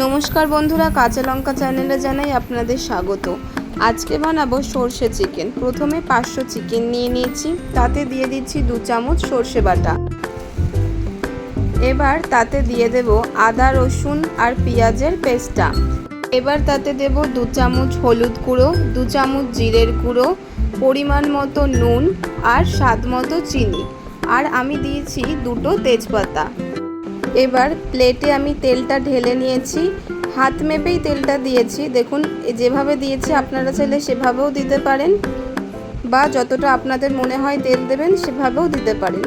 নমস্কার বন্ধুরা, কাঁচা লঙ্কা চ্যানেলে জানাই আপনাদের স্বাগত। আজকে বানাবো সর্ষে চিকেন। প্রথমে পাঁচশো চিকেন নিয়ে নিয়েছি, তাতে দিয়ে দিচ্ছি দু চামচ সর্ষে বাটা। এবার তাতে দিয়ে দেব আদা, রসুন আর পেঁয়াজের পেস্টটা। এবার তাতে দেব দু চামচ হলুদ গুঁড়ো, দু চামচ জিরের গুঁড়ো, পরিমাণ মতো নুন আর স্বাদ মতো চিনি। আর আমি দিয়েছি দুটো তেজপাতা। এবার প্লেটে আমি তেলটা ঢেলে নিয়েছি। হাত মেপেই তেলটা দিয়েছি। দেখুন যেভাবে দিয়েছি, আপনারা চাইলে সেভাবেও দিতে পারেন বা যতটা আপনাদের মনে হয় তেল দেবেন, সেভাবেও দিতে পারেন।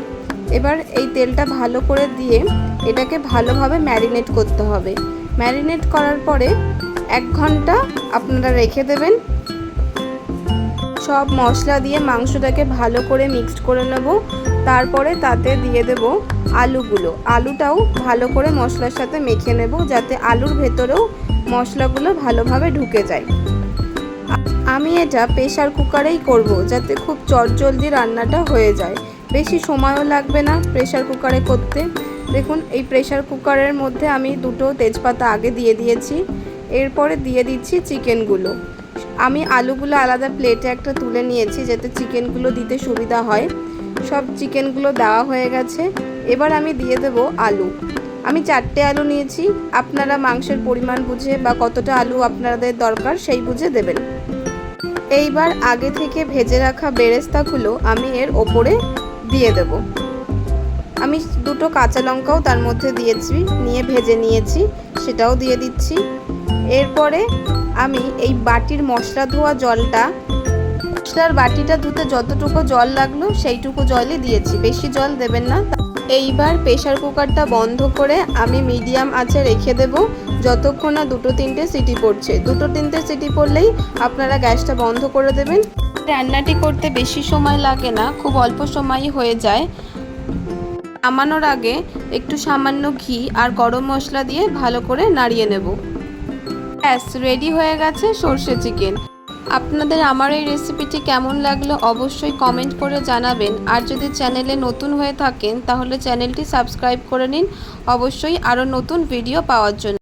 এবার এই তেলটা ভালো করে দিয়ে এটাকে ভালোভাবে ম্যারিনেট করতে হবে। ম্যারিনেট করার পরে এক ঘণ্টা আপনারা রেখে দেবেন। সব মশলা দিয়ে মাংসটাকে ভালো করে মিক্সড করে নেব। তারপরে তাতে দিয়ে দেব আলুগুলো। আলুটাও ভালো করে মশলার সাথে মেখে নেব যাতে আলুর ভেতরেও মশলাগুলো ভালোভাবে ঢুকে যায়। আমি এটা প্রেশার কুকারেই করব যাতে খুব চটজলদি রান্নাটা হয়ে যায়। বেশি সময়ও লাগবে না প্রেশার কুকারে করতে। দেখুন, এই প্রেশার কুকারের মধ্যে আমি দুটো তেজপাতা আগে দিয়ে দিয়েছি, এরপরে দিয়ে দিচ্ছি চিকেনগুলো। আমি আলুগুলো আলাদা প্লেটে একটা তুলে নিয়েছি যাতে চিকেনগুলো দিতে সুবিধা হয়। সব চিকেনগুলো দেওয়া হয়ে গেছে। এবার আমি দিয়ে দেব আলু। আমি চারটে আলু নিয়েছি, আপনারা মাংসের পরিমাণ বুঝে বা কতটা আলু আপনাদের দরকার সেই বুঝে দেবেন। এইবার আগে থেকে ভেজে রাখা বেরেস্তাগুলো আমি এর ওপরে দিয়ে দেব। আমি দুটো কাঁচা লঙ্কাও তার মধ্যে দিয়েছি, নিয়ে ভেজে নিয়েছি, সেটাও দিয়ে দিচ্ছি। এরপরে আমি এই বাটির মশলা ধোয়া জলটা, মশলার বাটিটা ধুতে যতটুকু জল লাগল সেইটুকু জলই দিয়েছি। বেশি জল দেবেন না। এইবার প্রেশার কুকারটা বন্ধ করে আমি মিডিয়াম আঁচে রেখে দেব। যতক্ষণ না দুটো তিনটে সিটি পড়ছে। দুটো তিনটে সিটি পড়লেই আপনারা গ্যাসটা বন্ধ করে দেবেন। রান্নাটি করতে বেশি সময় লাগে না, খুব অল্প সময়ই হয়ে যায়। নামানোর আগে একটু সামান্য ঘি আর গরম মশলা দিয়ে ভালো করে নাড়িয়ে নেব। ব্যাস, রেডি হয়ে গেছে সর্ষে চিকেন। আপনাদের আমার এই রেসিপিটি কেমন লাগল অবশ্যই কমেন্ট করে জানাবেন। আর যদি চ্যানেলে নতুন হয়ে থাকেন, তাহলে চ্যানেলটি সাবস্ক্রাইব করে নিন। অবশ্যই আরও নতুন ভিডিও পাওয়ার জন্য।